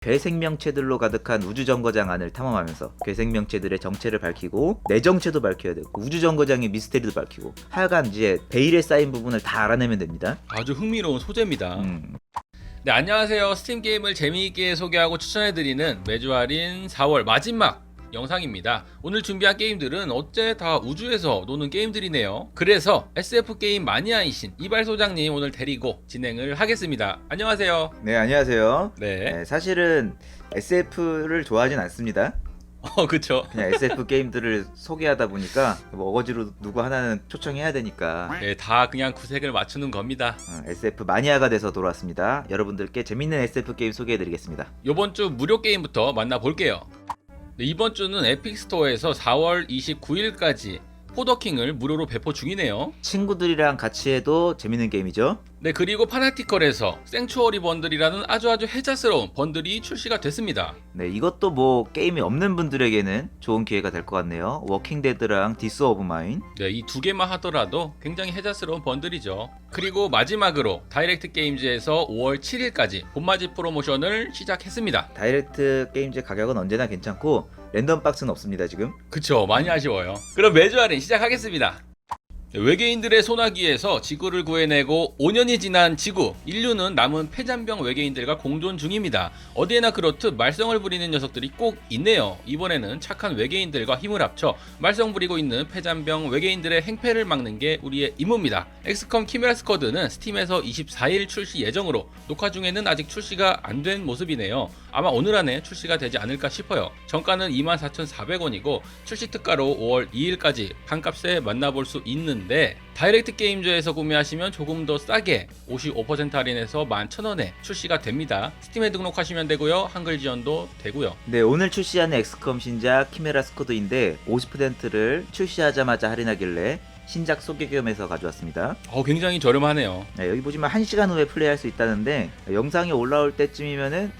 괴생명체들로 가득한 우주정거장 안을 탐험하면서 괴생명체들의 정체를 밝히고 내 정체도 밝혀야 되고 우주정거장의 미스테리도 밝히고 하여간 이제 베일에 쌓인 부분을 다 알아내면 됩니다. 아주 흥미로운 소재입니다. 음, 네, 안녕하세요. 스팀 게임을 재미있게 소개하고 추천해드리는 매주 할인 4월 마지막 영상입니다. 오늘 준비한 게임들은 어째 다 우주에서 노는 게임들이네요. 그래서 SF 게임 마니아이신 이발 소장님 오늘 데리고 진행을 하겠습니다. 안녕하세요. 네 안녕하세요. 네. 네, 사실은 SF를 좋아하진 않습니다. 어, 그쵸. 그냥 SF 게임들을 소개하다 보니까 뭐 어거지로 누구 하나는 초청해야 되니까 네, 다 그냥 구색을 맞추는 겁니다. 어, SF 마니아가 돼서 돌아왔습니다. 여러분들께 재밌는 SF 게임 소개해드리겠습니다. 이번 주 무료 게임부터 만나볼게요. 네, 이번 주는 에픽 스토어에서 4월 29일까지 포더킹을 무료로 배포 중이네요. 친구들이랑 같이 해도 재밌는 게임이죠. 네, 그리고 파나티컬에서 생추어리 번들이라는 아주 아주 혜자스러운 번들이 출시가 됐습니다. 네, 이것도 뭐 게임이 없는 분들에게는 좋은 기회가 될 것 같네요. 워킹 데드랑 디스 오브 마인. 네, 이 두 개만 하더라도 굉장히 혜자스러운 번들이죠. 그리고 마지막으로 다이렉트 게임즈에서 5월 7일까지 봄맞이 프로모션을 시작했습니다. 다이렉트 게임즈 가격은 언제나 괜찮고 랜덤 박스는 없습니다 지금. 그쵸, 많이 아쉬워요. 그럼 매주 할인 시작하겠습니다. 네, 외계인들의 소나기에서 지구를 구해내고 5년이 지난 지구, 인류는 남은 폐잔병 외계인들과 공존 중입니다. 어디에나 그렇듯 말썽을 부리는 녀석들이 꼭 있네요. 이번에는 착한 외계인들과 힘을 합쳐 말썽 부리고 있는 폐잔병 외계인들의 행패를 막는 게 우리의 임무입니다. 엑스컴 키메라 스쿼드는 스팀에서 24일 출시 예정으로 녹화 중에는 아직 출시가 안 된 모습이네요. 아마 오늘 안에 출시가 되지 않을까 싶어요. 정가는 24,400원이고 출시 특가로 5월 2일까지 반값에 만나볼 수 있는데 다이렉트 게임즈에서 구매하시면 조금 더 싸게 55% 할인해서 11,000원에 출시가 됩니다. 스팀에 등록하시면 되고요. 한글 지원도 되고요. 네, 오늘 출시하는 엑스컴 신작 키메라 스쿼드인데 50%를 출시하자마자 할인하길래 신작 소개 겸해서 가져왔습니다. 어, 굉장히 저렴하네요. 네, 여기 보시면 1시간 후에 플레이할 수 있다는데 영상이 올라올 때쯤이면은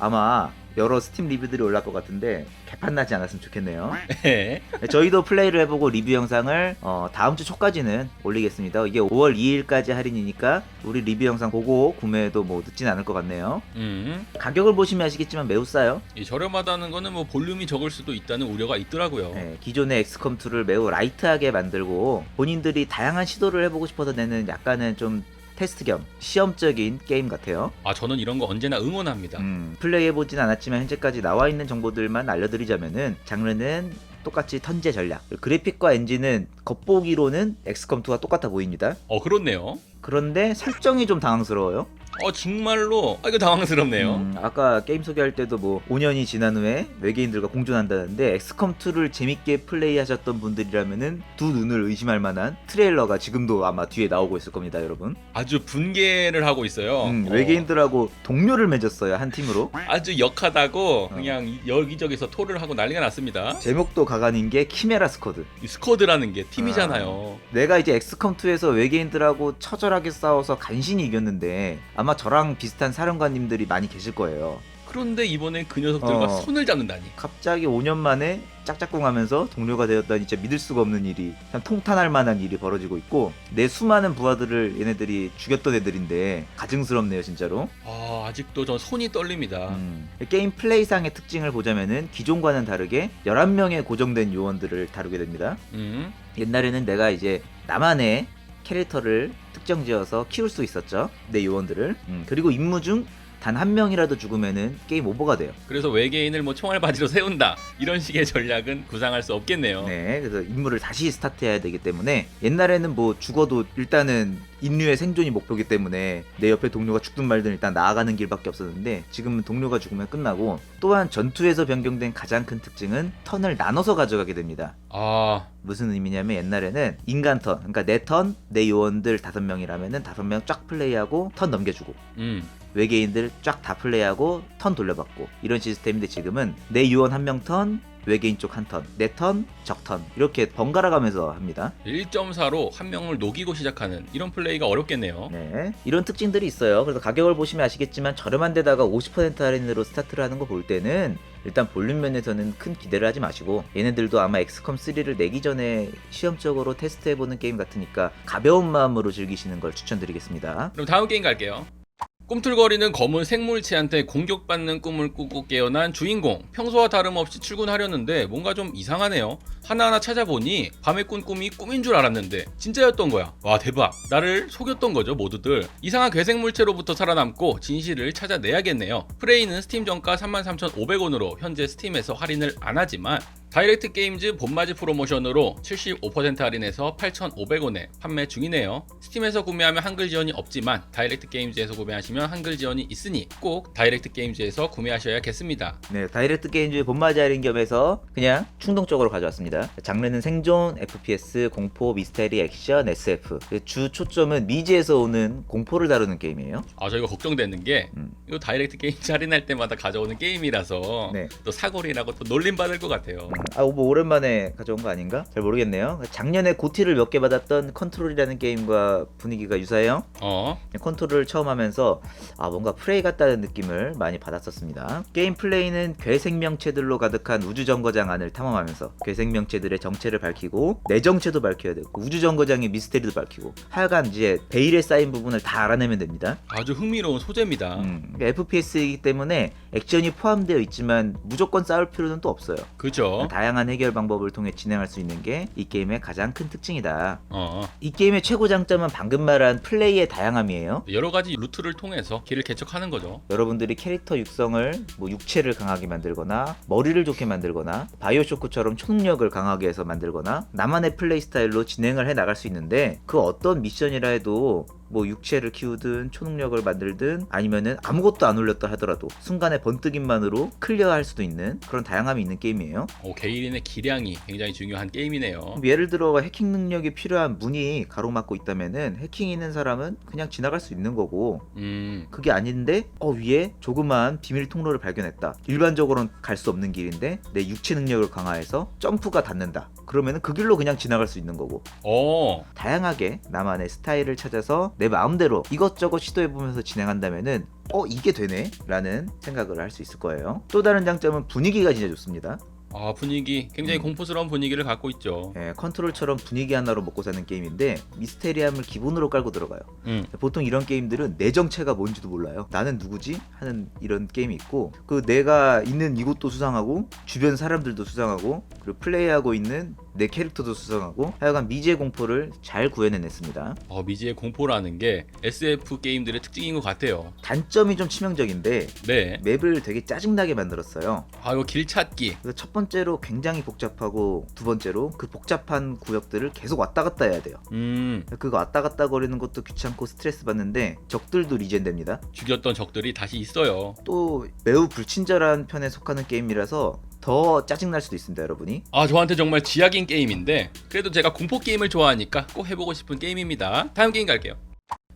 아마 여러 스팀 리뷰들이 올라올 것 같은데 개판 나지 않았으면 좋겠네요. 네. 네, 저희도 플레이를 해보고 리뷰 영상을 어, 다음 주 초까지는 올리겠습니다. 이게 5월 2일까지 할인이니까 우리 리뷰 영상 보고 구매도 뭐 늦진 않을 것 같네요. 음, 가격을 보시면 아시겠지만 매우 싸요. 이 저렴하다는 거는 뭐 볼륨이 적을 수도 있다는 우려가 있더라고요. 네, 기존의 엑스컴 2를 매우 라이트하게 만들고 본인들이 다양한 시도를 해보고 싶어서 내는 약간은 좀 테스트 겸 시험적인 게임 같아요. 아, 저는 이런 거 언제나 응원합니다. 음, 플레이해보진 않았지만 현재까지 나와 있는 정보들만 알려드리자면은 장르는 똑같이 턴제 전략 그래픽과 엔진은 겉보기로는 엑스컴2와 똑같아 보입니다. 어, 그렇네요. 그런데 설정이 좀 당황스러워요. 어, 정말로 아, 이거 당황스럽네요. 음, 아까 게임 소개할 때도 뭐 5년이 지난 후에 외계인들과 공존한다는데 엑스컴 2를 재밌게 플레이하셨던 분들이라면은 두 눈을 의심할 만한 트레일러가 지금도 아마 뒤에 나오고 있을 겁니다, 여러분. 아주 분개를 하고 있어요. 음, 어, 외계인들하고 동료를 맺었어요, 한 팀으로. 아주 역하다고 어. 그냥 이- 여기저기서 토를 하고 난리가 났습니다. 제목도 가관인 게 키메라 스쿼드. 이 스쿼드라는 게 팀이잖아요. 내가 이제 엑스컴 2에서 외계인들하고 처절하게 싸워서 간신히 이겼는데 아마 저랑 비슷한 사령관님들이 많이 계실 거예요. 그런데 이번엔 그 녀석들과 어. 손을 잡는다니. 갑자기 5년 만에 짝짝꿍하면서 동료가 되었다니 진짜 믿을 수가 없는 일이 참 통탄할 만한 일이 벌어지고 있고 내 수많은 부하들을 얘네들이 죽였던 애들인데 가증스럽네요 진짜로 아, 아직도 전 손이 떨립니다. 음. 게임 플레이상의 특징을 보자면은 기존과는 다르게 11명의 고정된 요원들을 다루게 됩니다 음. 옛날에는 내가 이제 나만의 캐릭터를 특정 지어서 키울 수 있었죠. 내 요원들을. 음, 그리고 임무 중 단 한 명이라도 죽으면은 게임 오버가 돼요. 그래서 외계인을 뭐 총알바지로 세운다. 이런 식의 전략은 구상할 수 없겠네요. 네, 그래서 임무를 다시 스타트해야 되기 때문에 옛날에는 뭐 죽어도 일단은 인류의 생존이 목표이기 때문에 내 옆에 동료가 죽든 말든 일단 나아가는 길밖에 없었는데 지금은 동료가 죽으면 끝나고 또한 전투에서 변경된 가장 큰 특징은 턴을 나눠서 가져가게 됩니다. 아, 무슨 의미냐면 옛날에는 인간 턴, 그러니까 내 턴, 내 요원들 다섯 명이라면은 다섯 명 쫙 플레이하고 턴 넘겨주고 음. 외계인들 쫙 다 플레이하고 턴 돌려받고 이런 시스템인데 지금은 내 요원 한 명 턴, 외계인 쪽 한 턴, 내 턴, 적 턴 이렇게 번갈아 가면서 합니다. 1.4로 한 명을 녹이고 시작하는 이런 플레이가 어렵겠네요. 네, 이런 특징들이 있어요. 그래서 가격을 보시면 아시겠지만 저렴한 데다가 50% 할인으로 스타트를 하는 거 볼 때는 일단 볼륨 면에서는 큰 기대를 하지 마시고 얘네들도 아마 엑스컴 3를 내기 전에 시험적으로 테스트해보는 게임 같으니까 가벼운 마음으로 즐기시는 걸 추천드리겠습니다. 그럼 다음 게임 갈게요. 꿈틀거리는 검은 생물체한테 공격받는 꿈을 꾸고 깨어난 주인공. 평소와 다름없이 출근하려는데 뭔가 좀 이상하네요. 하나하나 찾아보니 밤에 꾼 꿈이 꿈인 줄 알았는데 진짜였던 거야. 와 대박. 나를 속였던 거죠 모두들. 이상한 괴생물체로부터 살아남고 진실을 찾아내야겠네요. 프레이는 스팀 정가 33,500원으로 현재 스팀에서 할인을 안 하지만 다이렉트 게임즈 봄맞이 프로모션으로 75% 할인해서 8,500원에 판매 중이네요. 스팀에서 구매하면 한글 지원이 없지만 다이렉트 게임즈에서 구매하시면 한글 지원이 있으니 꼭 다이렉트 게임즈에서 구매하셔야겠습니다. 네, 다이렉트 게임즈 봄맞이 할인 겸해서 그냥 충동적으로 가져왔습니다. 장르는 생존, FPS, 공포, 미스테리, 액션, SF. 그주 초점은 미지에서 오는 공포를 다루는 게임이에요. 아 저 이거 걱정되는 게 음. 이거 다이렉트 게임즈 할인할 때마다 가져오는 게임이라서 네. 또 사골이라고 또 놀림 받을 것 같아요. 음, 아, 뭐 오랜만에 가져온 거 아닌가? 잘 모르겠네요. 작년에 고티를 몇 개 받았던 컨트롤이라는 게임과 분위기가 유사해요. 어 컨트롤을 처음 하면서 아 뭔가 프레이 같다는 느낌을 많이 받았었습니다. 게임 플레이는 괴생명체들로 가득한 우주 정거장 안을 탐험하면서 괴생명체들의 정체를 밝히고 내 정체도 밝혀야 되고 우주 정거장의 미스테리도 밝히고 하여간 이제 베일에 쌓인 부분을 다 알아내면 됩니다. 아주 흥미로운 소재입니다. 음, FPS이기 때문에 액션이 포함되어 있지만 무조건 싸울 필요는 또 없어요. 그죠? 다양한 해결 방법을 통해 진행할 수 있는 게 이 게임의 가장 큰 특징이다. 어 이 게임의 최고 장점은 방금 말한 플레이의 다양함이에요. 여러 가지 루트를 통해서 길을 개척하는 거죠. 여러분들이 캐릭터 육성을 뭐 육체를 강하게 만들거나 머리를 좋게 만들거나 바이오쇼크처럼 초능력을 강하게 해서 만들거나 나만의 플레이 스타일로 진행을 해 나갈 수 있는데 그 어떤 미션이라 해도 뭐 육체를 키우든 초능력을 만들든 아니면은 아무것도 안 올렸다 하더라도 순간의 번뜩임만으로 클리어할 수도 있는 그런 다양함이 있는 게임이에요. 오, 개인의 기량이 굉장히 중요한 게임이네요. 예를 들어 해킹 능력이 필요한 문이 가로막고 있다면은 해킹 있는 사람은 그냥 지나갈 수 있는 거고 음, 그게 아닌데 어 위에 조그마한 비밀 통로를 발견했다. 일반적으로는 갈 수 없는 길인데 내 육체 능력을 강화해서 점프가 닿는다. 그러면은 그 길로 그냥 지나갈 수 있는 거고 어, 다양하게 나만의 스타일을 찾아서 내 마음대로 이것저것 시도해보면서 진행한다면은 어 이게 되네 라는 생각을 할 수 있을 거예요. 또 다른 장점은 분위기가 진짜 좋습니다. 아 분위기 굉장히 음. 공포스러운 분위기를 갖고 있죠. 예, 컨트롤처럼 분위기 하나로 먹고 사는 게임인데 미스테리함을 기본으로 깔고 들어가요. 음, 보통 이런 게임들은 내 정체가 뭔지도 몰라요. 나는 누구지? 하는 이런 게임이 있고 그 내가 있는 이곳도 수상하고 주변 사람들도 수상하고 그리고 플레이하고 있는 내 캐릭터도 수상하고 하여간 미지의 공포를 잘 구현해냈습니다. 어, 미지의 공포라는 게 SF 게임들의 특징인 것 같아요. 단점이 좀 치명적인데 네, 맵을 되게 짜증나게 만들었어요. 아 이거 길 찾기. 그래서 첫 번째로 굉장히 복잡하고 두 번째로 그 복잡한 구역들을 계속 왔다 갔다 해야 돼요. 음, 그거 왔다 갔다 거리는 것도 귀찮고 스트레스 받는데 적들도 리젠됩니다. 죽였던 적들이 다시 있어요. 또 매우 불친절한 편에 속하는 게임이라서 더 짜증날 수도 있습니다, 여러분이. 아 저한테 정말 지약인 게임인데 그래도 제가 공포 게임을 좋아하니까 꼭 해보고 싶은 게임입니다. 다음 게임 갈게요.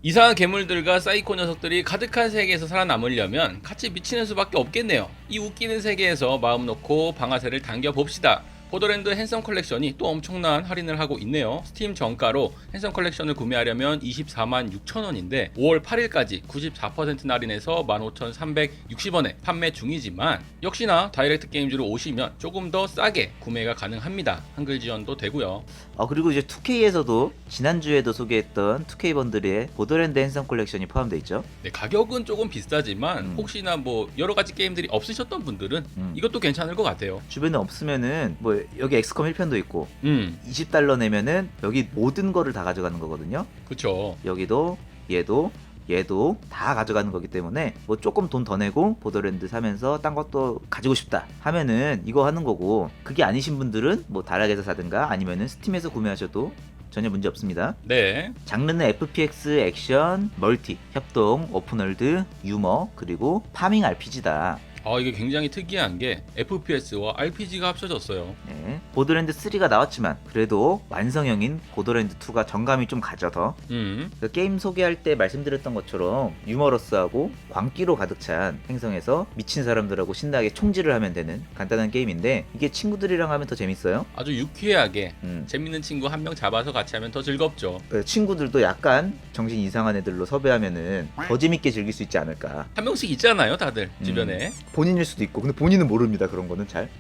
이상한 괴물들과 사이코 녀석들이 가득한 세계에서 살아남으려면 같이 미치는 수밖에 없겠네요. 이 웃기는 세계에서 마음 놓고 방아쇠를 당겨 봅시다. 보더랜드 핸섬 컬렉션이 또 엄청난 할인을 하고 있네요. 스팀 정가로 핸섬 컬렉션을 구매하려면 24만 6천 원인데 5월 8일까지 94% 할인해서 15,360원에 판매 중이지만 역시나 다이렉트 게임즈로 오시면 조금 더 싸게 구매가 가능합니다. 한글 지원도 되고요. 아, 그리고 이제 2K에서도 지난주에도 소개했던 2K 번들에 보더랜드 핸섬 컬렉션이 포함되어 있죠. 네, 가격은 조금 비싸지만 음. 혹시나 뭐 여러 가지 게임들이 없으셨던 분들은 음. 이것도 괜찮을 것 같아요. 주변에 없으면은 뭐 여기 엑스컴 1편도 있고 음, 20달러 내면은 여기 모든 거를 다 가져가는 거거든요. 그쵸. 여기도 얘도 얘도 다 가져가는 거기 때문에 뭐 조금 돈 더 내고 보더랜드 사면서 딴 것도 가지고 싶다 하면은 이거 하는 거고 그게 아니신 분들은 뭐 다락에서 사든가 아니면은 스팀에서 구매하셔도 전혀 문제 없습니다. 네. 장르는 FPS, 액션, 멀티, 협동, 오픈월드, 유머 그리고 파밍 RPG다. 아, 이게 굉장히 특이한 게 FPS와 RPG가 합쳐졌어요. 네. 보더랜드 3가 나왔지만 그래도 완성형인 보더랜드 2가 정감이 좀 가져서 음, 그 게임 소개할 때 말씀드렸던 것처럼 유머러스하고 광기로 가득 찬 행성에서 미친 사람들하고 신나게 총질을 하면 되는 간단한 게임인데 이게 친구들이랑 하면 더 재밌어요. 아주 유쾌하게 음. 재밌는 친구 한 명 잡아서 같이 하면 더 즐겁죠. 그 친구들도 약간 정신 이상한 애들로 섭외하면은 더 재밌게 즐길 수 있지 않을까. 한 명씩 있잖아요, 다들 음. 주변에. 본인일 수도 있고 근데 본인은 모릅니다 그런 거는 잘.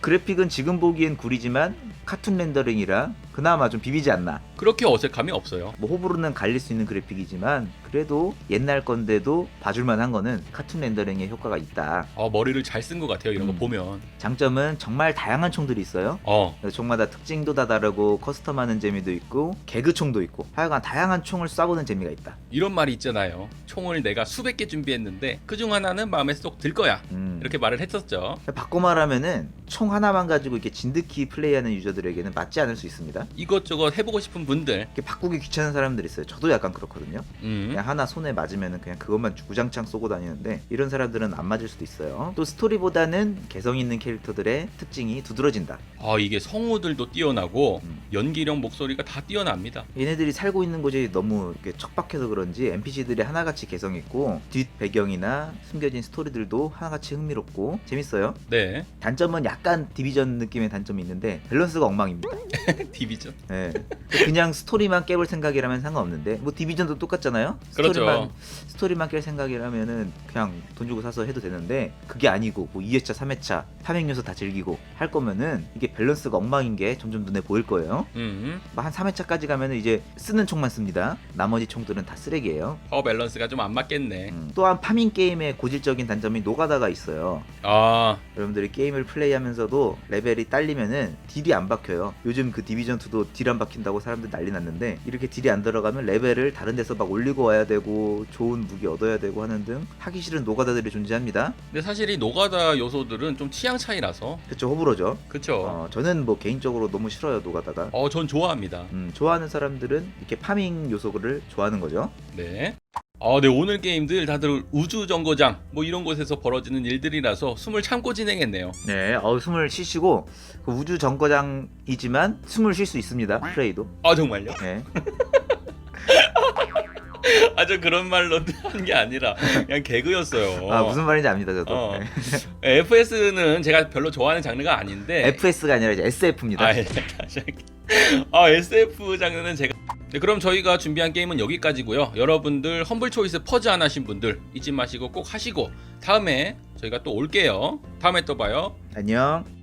그래픽은 지금 보기엔 구리지만 카툰 렌더링이라 그나마 좀 비비지 않나. 그렇게 어색함이 없어요. 뭐 호불호는 갈릴 수 있는 그래픽이지만 그래도 옛날 건데도 봐줄만 한 거는 카툰 렌더링의 효과가 있다. 어, 머리를 잘 쓴 것 같아요. 이런 거 음. 보면. 장점은 정말 다양한 총들이 있어요. 어, 그래서 총마다 특징도 다 다르고 커스텀하는 재미도 있고 개그 총도 있고 하여간 다양한 총을 쏴보는 재미가 있다. 이런 말이 있잖아요. 총을 내가 수백 개 준비했는데 그중 하나는 마음에 쏙 들 거야. 음. 이렇게 말을 했었죠. 바꿔 말하면은 총 하나만 가지고 이렇게 진득히 플레이하는 유저들에게는 맞지 않을 수 있습니다. 이것저것 해보고 싶은 분들, 이렇게 바꾸기 귀찮은 사람들 있어요. 저도 약간 그렇거든요. 음, 그냥 하나 손에 맞으면 그냥 그것만 구장창 쏘고 다니는데 이런 사람들은 안 맞을 수도 있어요. 또 스토리보다는 개성 있는 캐릭터들의 특징이 두드러진다. 아 이게 성우들도 뛰어나고 음. 연기력 목소리가 다 뛰어납니다. 얘네들이 살고 있는 곳이 너무 이렇게 척박해서 그런지 NPC들이 하나같이 개성 있고 뒷 배경이나 숨겨진 스토리들도 하나같이 흥미롭고 재밌어요. 네, 단점은 약간 디비전 느낌의 단점이 있는데 밸런스가 엉망입니다. 디비전. 예. 그냥 스토리만 깨볼 생각이라면 상관없는데 뭐 디비전도 똑같잖아요. 그렇죠. 스토리만 스토리만 깰 생각이라면은 그냥 돈 주고 사서 해도 되는데 그게 아니고 뭐 2회차, 3회차 파밍 요소 다 즐기고 할 거면은 이게 밸런스가 엉망인 게 점점 눈에 보일 거예요. 음, 뭐한 3회차까지 가면은 이제 쓰는 총만 씁니다. 나머지 총들은 다 쓰레기예요. 파워 밸런스가 좀 안 맞겠네. 음. 또한 파밍 게임의 고질적인 단점이 노가다가 있어요. 아, 여러분들이 게임을 플레이하면서 도 레벨이 딸리면은 딜이 안 박혀요. 요즘 그 디비전 2도 딜 안 박힌다고 사람들 난리 났는데 이렇게 딜이 안 들어가면 레벨을 다른 데서 막 올리고 와야 되고 좋은 무기 얻어야 되고 하는 등 하기 싫은 노가다들이 존재합니다. 근데 사실 이 노가다 요소들은 좀 취향 차이라서 그쵸 호불호죠. 그쵸. 어, 저는 뭐 개인적으로 너무 싫어요 노가다가. 어, 전 좋아합니다. 음, 좋아하는 사람들은 이렇게 파밍 요소를 좋아하는 거죠. 네. 아, 네 오늘 게임들 다들 우주 정거장 뭐 이런 곳에서 벌어지는 일들이라서 숨을 참고 진행했네요. 네, 어, 숨을 쉬시고 그 우주 정거장이지만 숨을 쉴 수 있습니다. 플레이도. 아 정말요? 네. 아 저 그런 말로 한 게 아니라 그냥 개그였어요. 아 무슨 말인지 압니다 저도. 어. 네. FS는 제가 별로 좋아하는 장르가 아닌데. FS가 아니라 이제 SF입니다. 아, 예, 다시 할게요. 아 SF 장르는 제가. 네, 그럼 저희가 준비한 게임은 여기까지고요. 여러분들 험블 초이스 퍼즈 안 하신 분들 잊지 마시고 꼭 하시고 다음에 저희가 또 올게요. 다음에 또 봐요. 안녕.